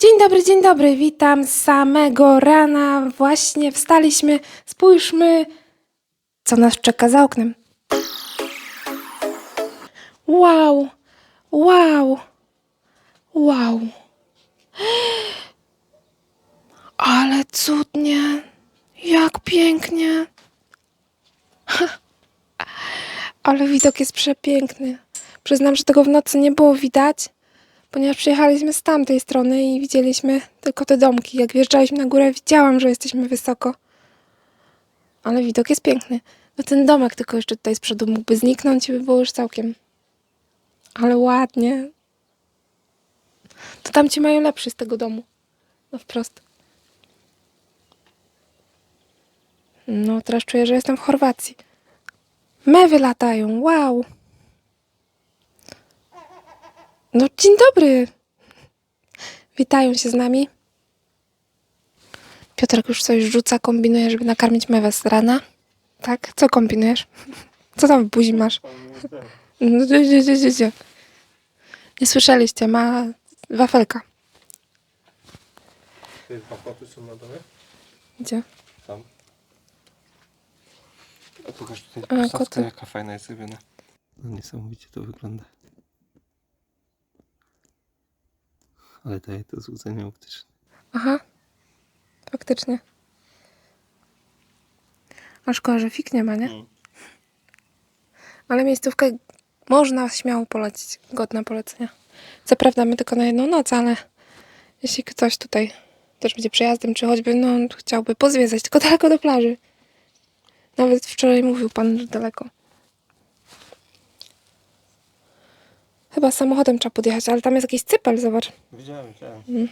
Dzień dobry, dzień dobry, witam z samego rana. Właśnie wstaliśmy. Spójrzmy, co nas czeka za oknem. Wow, wow, wow. Ale cudnie, jak pięknie. Ale widok jest przepiękny. Przyznam, że tego w nocy nie było widać, ponieważ przyjechaliśmy z tamtej strony i widzieliśmy tylko te domki. Jak wjeżdżaliśmy na górę, widziałam, że jesteśmy wysoko. Ale widok jest piękny. No ten domek tylko jeszcze tutaj z przodu mógłby zniknąć i by było już całkiem. Ale ładnie. To tamci mają lepszy z tego domu. No wprost. No teraz czuję, że jestem w Chorwacji. Mewy latają, wow. No dzień dobry. Witają się z nami. Piotrek już coś rzuca, kombinuje, żeby nakarmić mewę z rana. Tak? Co kombinujesz? Co tam w buzi masz? No, gdzie, gdzie, gdzie? Nie słyszeliście, ma wafelka. Te dwa koty są na dole? Gdzie? Tam. A pokaż tutaj A, koty. jaka fajna jest zrobiona. No niesamowicie to wygląda. Ale daje to złudzenie optyczne. Aha. Faktycznie. A szkoda, że fik nie ma, nie? Mm. Ale miejscówkę można śmiało polecić. Godna polecenia. Co prawda my tylko na jedną noc, ale jeśli ktoś tutaj też będzie przejazdem, czy choćby no, chciałby pozwiedzać, tylko daleko do plaży. Nawet wczoraj mówił pan, że daleko. Chyba samochodem trzeba podjechać, ale tam jest jakiś cypel, zobacz. Widziałem, widziałem.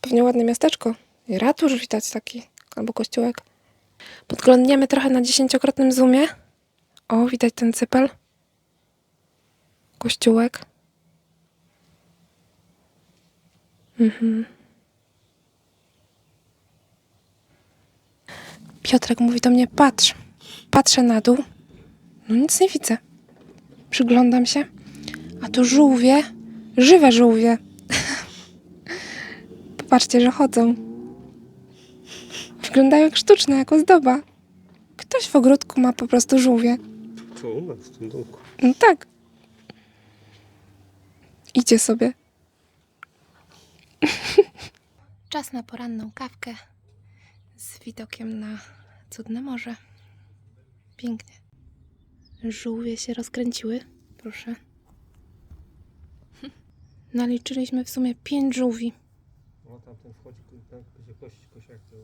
Pewnie ładne miasteczko. I ratusz widać taki, albo kościółek. Podglądniemy trochę na dziesięciokrotnym zoomie. O, widać ten cypel. Kościółek. Mhm. Piotrek mówi do mnie, patrz. Patrzę na dół. No nic nie widzę. Przyglądam się. Tu żółwie. Żywe żółwie. Popatrzcie, że chodzą. Wyglądają jak sztuczne, jak ozdoba. Ktoś w ogródku ma po prostu żółwie. To u nas w tym domku. No tak. Idzie sobie. Czas na poranną kawkę z widokiem na cudne morze. Pięknie. Żółwie się rozkręciły. Proszę. Naliczyliśmy w sumie pięć żółwi. No tam ten wchodzi, tam będzie kość, kosiak. To...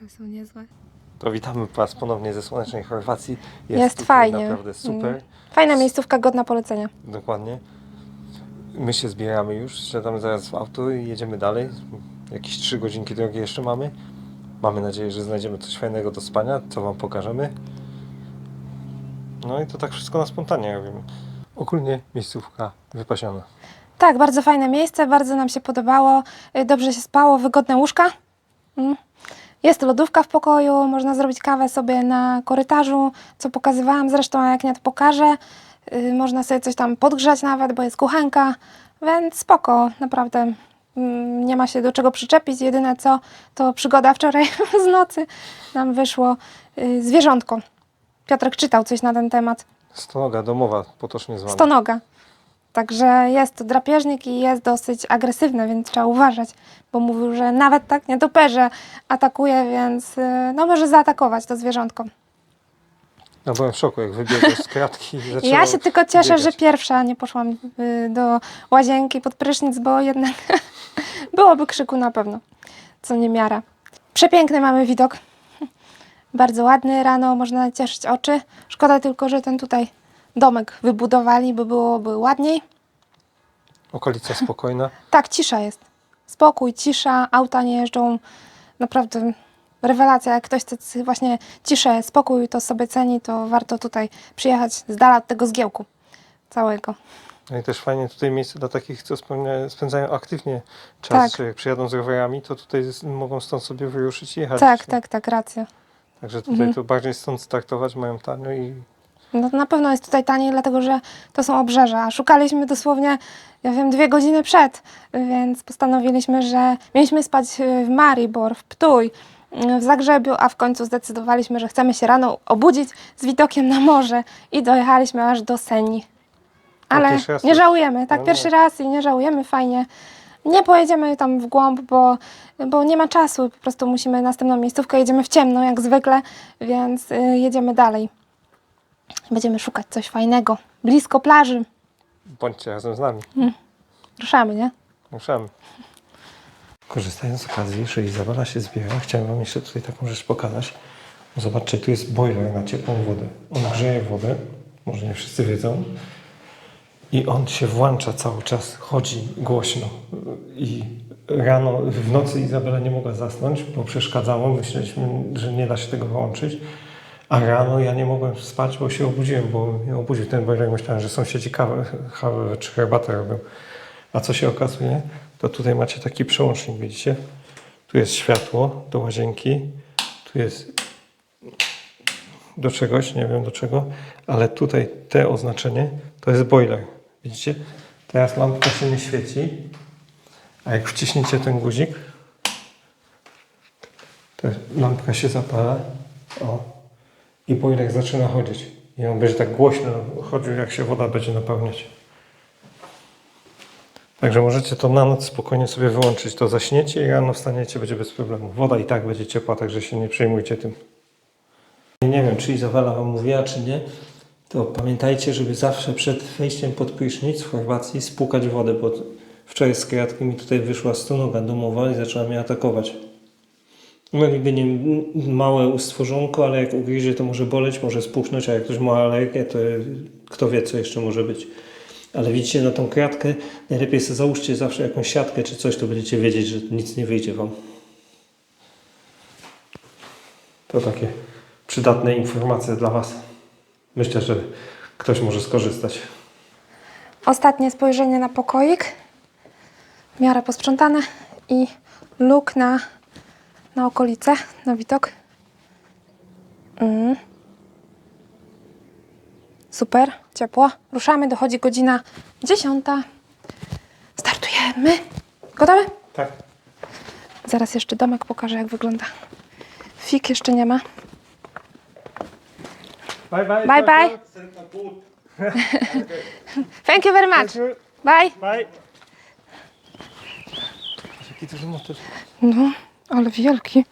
Ale są niezłe. to witamy Was ponownie ze słonecznej Chorwacji. Jest tutaj fajnie. Naprawdę super. Mm. Fajna miejscówka, godna polecenia. Dokładnie. My się zbieramy już, siadamy zaraz w auto i jedziemy dalej. Jakieś 3 godzinki drogi jeszcze mamy. Mamy nadzieję, że znajdziemy coś fajnego do spania, co Wam pokażemy. No i to tak wszystko na spontanie robimy. Ogólnie miejscówka wypasiona. Tak, bardzo fajne miejsce, bardzo nam się podobało. Y, Dobrze się spało, wygodne łóżka. Mm. Jest lodówka w pokoju, można zrobić kawę sobie na korytarzu, co pokazywałam zresztą, a jak nie to pokażę. Y, Można sobie coś tam podgrzać nawet, bo jest kuchenka, więc spoko, naprawdę. Mm, Nie ma się do czego przyczepić. Jedyne co, to przygoda wczoraj z nocy nam wyszło y, zwierzątko. Piotrek czytał coś na ten temat. Stonoga domowa, potocznie zwana. Stonoga. Także jest to drapieżnik i jest dosyć agresywny, więc trzeba uważać, bo mówił, że nawet tak nietoperze atakuje, więc y, no może zaatakować to zwierzątko. Ja byłem w szoku, jak wybiegł z kratki i zaczęło Ja się tylko cieszę, biegać. że pierwsza nie poszłam y, do łazienki pod prysznic, bo jednak byłoby krzyku na pewno, co nie miara. Przepiękny mamy widok. Bardzo ładny, rano można cieszyć oczy. Szkoda tylko, że ten tutaj domek wybudowali, bo byłoby ładniej. Okolica spokojna. Tak, cisza jest. Spokój, cisza, auta nie jeżdżą. Naprawdę rewelacja. Jak ktoś chce właśnie ciszę, spokój, to sobie ceni, to warto tutaj przyjechać z dala od tego zgiełku całego. No i też fajnie tutaj miejsce dla takich, co spełnia- spędzają aktywnie czas, Tak. że jak przyjadą z rowerami, to tutaj z- mogą stąd sobie wyruszyć i jechać. Tak, tak, tak, racja. Także tutaj Mhm. to bardziej stąd startować mają tanio i No na pewno jest tutaj taniej, dlatego że to są obrzeża. Szukaliśmy dosłownie, ja wiem, dwie godziny przed, więc postanowiliśmy, że mieliśmy spać w Maribor, w Ptuj, w Zagrzebiu, a w końcu zdecydowaliśmy, że chcemy się rano obudzić z widokiem na morze i dojechaliśmy aż do Seni. Ale pierwszy raz nie też. żałujemy, tak No pierwszy nie. raz i nie żałujemy, fajnie. Nie pojedziemy tam w głąb, bo, bo nie ma czasu, po prostu musimy następną miejscówkę, jedziemy w ciemno jak zwykle, więc y, jedziemy dalej. Będziemy szukać coś fajnego, blisko plaży. Bądźcie razem z nami. Ruszamy, nie? Ruszamy. Korzystając z okazji, że Izabela się zbiera, chciałem Wam jeszcze tutaj taką rzecz pokazać. Zobaczcie, tu jest boiler na ciepłą wodę. On grzeje wodę, może nie wszyscy wiedzą. I on się włącza cały czas, chodzi głośno. I rano, w nocy Izabela nie mogła zasnąć, bo przeszkadzało. Myśleliśmy, że nie da się tego wyłączyć. A rano ja nie mogłem spać, bo się obudziłem, bo mnie obudził ten boiler. Myślałem, że sąsiedzi kawę, kawę czy herbatę robią. A co się okazuje? To tutaj macie taki przełącznik, widzicie? Tu jest światło do łazienki, tu jest do czegoś, nie wiem do czego, ale tutaj te oznaczenie to jest boiler. Widzicie? Teraz lampka się nie świeci, a jak wciśniecie ten guzik, to lampka się zapala. O. I boiler zaczyna chodzić. I on będzie tak głośno chodził, jak się woda będzie napełniać. Także możecie to na noc spokojnie sobie wyłączyć. To zaśniecie i rano wstaniecie, będzie bez problemu. Woda i tak będzie ciepła, także się nie przejmujcie tym. Nie wiem, czy Izabela Wam mówiła, czy nie. To pamiętajcie, żeby zawsze przed wejściem pod prysznic w Chorwacji spłukać wodę, bo wczoraj z kwiatki mi tutaj wyszła stonoga domowa i zaczęła mnie atakować. No niby nie małe stworzonko, ale jak ugryzie to może boleć, może spuchnąć, a jak ktoś ma alergię, to kto wie co jeszcze może być. Ale widzicie na tą kratkę, najlepiej sobie załóżcie zawsze jakąś siatkę czy coś, to będziecie wiedzieć, że nic nie wyjdzie Wam. To takie przydatne informacje dla Was. Myślę, że ktoś może skorzystać. Ostatnie spojrzenie na pokoik, w miarę posprzątane i luk na, na okolice, na widok. Mm. Super, ciepło. Ruszamy, dochodzi godzina 10. Startujemy. Gotowy? Tak. Zaraz jeszcze domek pokażę, jak wygląda. Fik jeszcze nie ma. Bye bye. Bye bye. Thank you very much. Bye. Bye. Jaki duży motyl. No, ale wielki.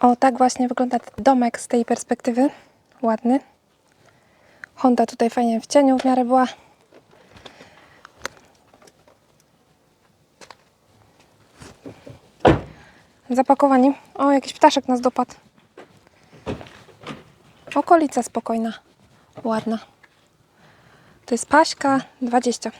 O, tak właśnie wygląda domek z tej perspektywy. Ładny. Honda tutaj fajnie w cieniu w miarę była. Zapakowani. O, jakiś ptaszek nas dopadł. Okolica spokojna. Ładna. To jest Paśka 20.